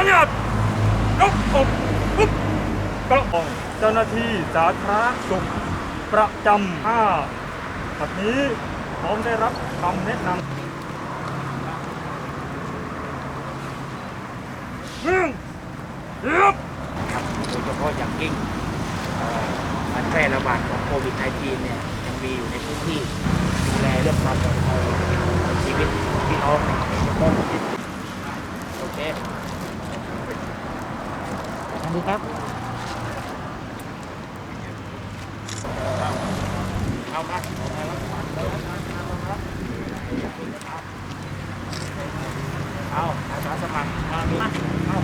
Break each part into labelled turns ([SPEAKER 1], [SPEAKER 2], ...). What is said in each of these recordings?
[SPEAKER 1] พังงาดยกอกปุ๊บกระองเจ้าหน้าที่สาธารณสุขประจำห้าบัดนี้พร้อมได้รับคำแนะนำเรื่องเรียบ
[SPEAKER 2] ครับโดยเฉพาะอย่างยิ่งการแพร่ระบาดของโควิด -19 เนี่ยยังมีอยู่ในพื้นที่ดูแลเรื่องความปลอดภัยชีวิตพี่น้องในเฉพาะโอเค อันนี้ครับเอามาเอาอาสาสมัครมามาเอา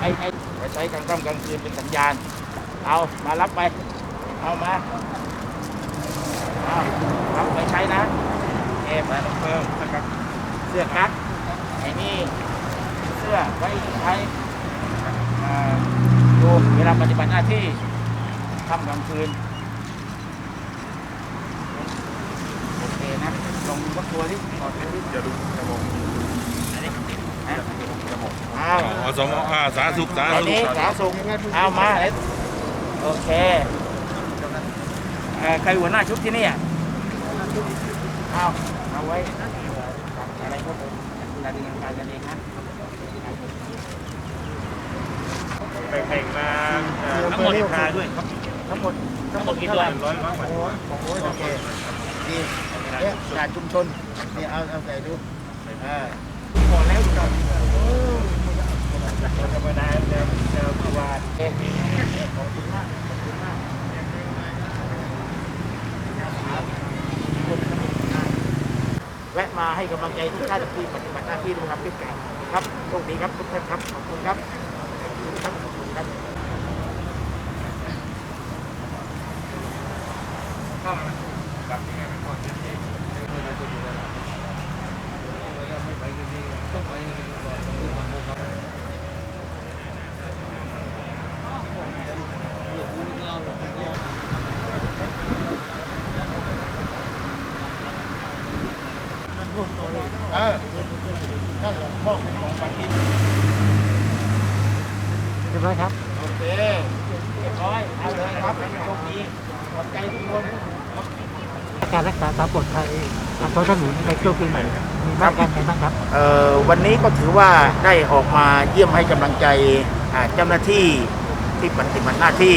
[SPEAKER 2] ไอ้ไอ้ใช้กลางค่ำกลางคืนเป็นสัญญาณ เอา มารับไป เอามา เอาไปใช้นะเอฟเพิ่มนะครับเสื้อกั๊กไอ้นี่เสื้อไว้ใช้ดูเวลาปฏิบัติหน้าที่ค่ำกลางคืนโอเคนะลองวัดตัวที่ถอดตัวที่
[SPEAKER 3] อย่าดูจะมูก
[SPEAKER 2] อ้าว
[SPEAKER 3] อสมอาสาสุขสาสุข
[SPEAKER 2] สาสุขเอามาเอ็ดโอเค อ่อใครหัวหน้าชุดที่นี่อะเอาเอาไว้อะไรพวกผมการดำเนินการกันเองนะ
[SPEAKER 3] ไปแข่งมาเอ่อ
[SPEAKER 2] ทั้งหมด
[SPEAKER 3] คาด้วยครับ
[SPEAKER 2] ทั้งหมดทั้งหมดกี่ตัว
[SPEAKER 3] ร้อยร้อยกว่า
[SPEAKER 4] โอเคดีเนี่ยการชุมชนนี่เอาเอาใส่ดูอ่า
[SPEAKER 2] พอแล้วครับ
[SPEAKER 3] ธรรมดาเจอเจอผู้ว่า
[SPEAKER 2] เอ๊ะขอบคุณมากขอบคุณมาก แวะมาให้กำลังใจทุกท่านที่ปฏิบัติหน้าที่ดูครับด้วยกันครับโชคดีครับทุกท่านครับขอบคุณครับขอบคุณครับขอบคุณครับ
[SPEAKER 4] เออนั่นแหละพ่อของปฏิ
[SPEAKER 2] เรียบร้อยครับ โอเคเรียบร้อยเอาเลยครับโชคดีขอบใจทุกคน
[SPEAKER 5] การรักษาความปลอดภัยเพราะถนนในช่วงปีใหม่มีมาตรการไงบ้างครับ
[SPEAKER 2] เอ่อวันนี้ก็ถือว่าได้ออกมาเยี่ยมให้กำลังใจเจ้าหน้าที่ที่ปฏิบัติหน้าที่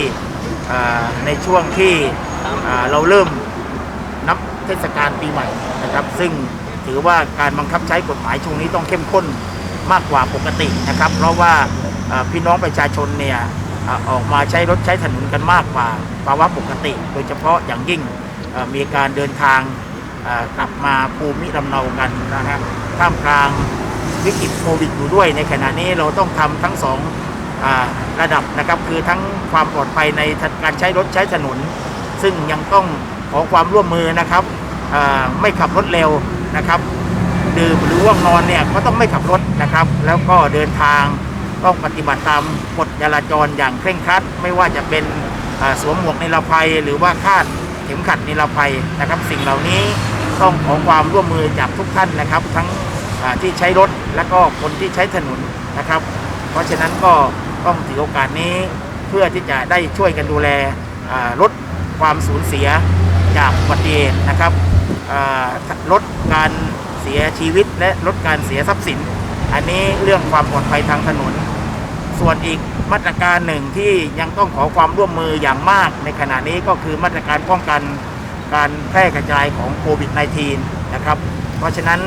[SPEAKER 2] ในช่วงที่เราเริ่มนับเทศกาลปีใหม่นะครับ ซึ่ง ถือว่าการบังคับใช้กฎหมายช่วงนี้ต้องเข้มข้นมากกว่าปกตินะครับ เพราะว่าพี่น้องประชาชนเนี่ยออกมาใช้รถใช้ถนนกันมากกว่าภาวะปกติ โดยเฉพาะอย่างยิ่งมีการเดินทางกลับมาภูมิลำเนากันนะฮะท่ามกลางวิกฤตโควิดอยู่ด้วย ในขณะนี้เราต้องทำทั้งสองอระดับนะครับคือทั้งความปลอดภัยในการใช้รถใช้ถนน ซึ่งยังต้องขอความร่วมมือนะครับไม่ขับรถเร็ว นะครับดื่มหรือว่านอนเนี่ยก็ต้องไม่ขับรถนะครับ แล้วก็เดินทางต้องปฏิบัติตามกฎจราจรอย่างเคร่งครัด ไม่ว่าจะเป็นสวมหมวกนิรภัย หรือว่าคาดเข็มขัดนิรภัยนะครับ สิ่งเหล่านี้ต้องขอความร่วมมือจากทุกท่านนะครับ ทั้งที่ใช้รถและก็คนที่ใช้ถนนนะครับ เพราะฉะนั้นก็ต้องถือโอกาสนี้เพื่อที่จะได้ช่วยกันดูแลลดความสูญเสียจากอุบัติเหตุนะครับ ลดการเสียชีวิตและลดการเสียทรัพย์สิน อันนี้เรื่องความปลอดภัยทางถนน ส่วนอีกมาตรการหนึ่งที่ยังต้องขอความร่วมมืออย่างมากในขณะนี้ก็คือมาตรการป้องกันการแพร่กระจายของโควิด -19 นะครับ เพราะฉะนั้น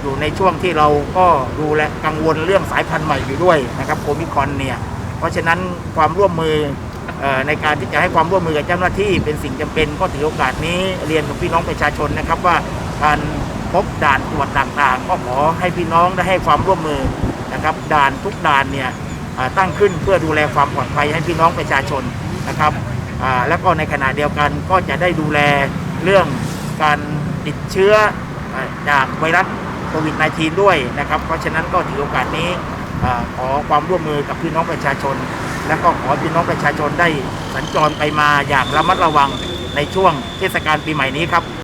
[SPEAKER 2] อยู่ในช่วงที่เราก็ดูและกังวลเรื่องสายพันธุ์ใหม่อยู่ด้วยนะครับโอมิคอนเนี่ย เพราะฉะนั้นความร่วมมือ ในการที่จะให้ความร่วมมือกับเจ้าหน้าที่เป็นสิ่งจำเป็นก็ถือโอกาสนี้เรียนกับพี่น้องประชาชนนะครับว่าการพบด่านตรวจต่างๆ ก็ขอให้พี่น้องได้ให้ความร่วมมือนะครับด่านทุกด่านเนี่ยตั้งขึ้นเพื่อดูแลความปลอดภัยให้พี่น้องประชาชนนะครับแล้วก็ในขณะเดียวกันก็จะได้ดูแลเรื่องการติดเชื้อจากไวรัสโควิด -19 ด้วยนะครับ เพราะฉะนั้นก็ถือโอกาสนี้ขอความร่วมมือกับพี่น้องประชาชน และก็ขอพี่น้องประชาชนได้สัญจรไปมาอย่างระมัดระวังในช่วงเทศกาลปีใหม่นี้ครับ